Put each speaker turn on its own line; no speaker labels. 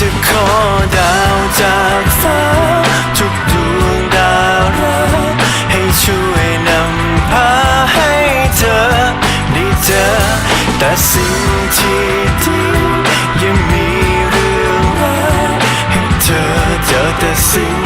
จะขอดาวจากฟ้า ทุกดวงดาวรักให้ช่วยนำพาให้เธอได้เจอแต่สิ่งที่ดียังมีเรื่องรายให้เธอเจอแต่สิ่ง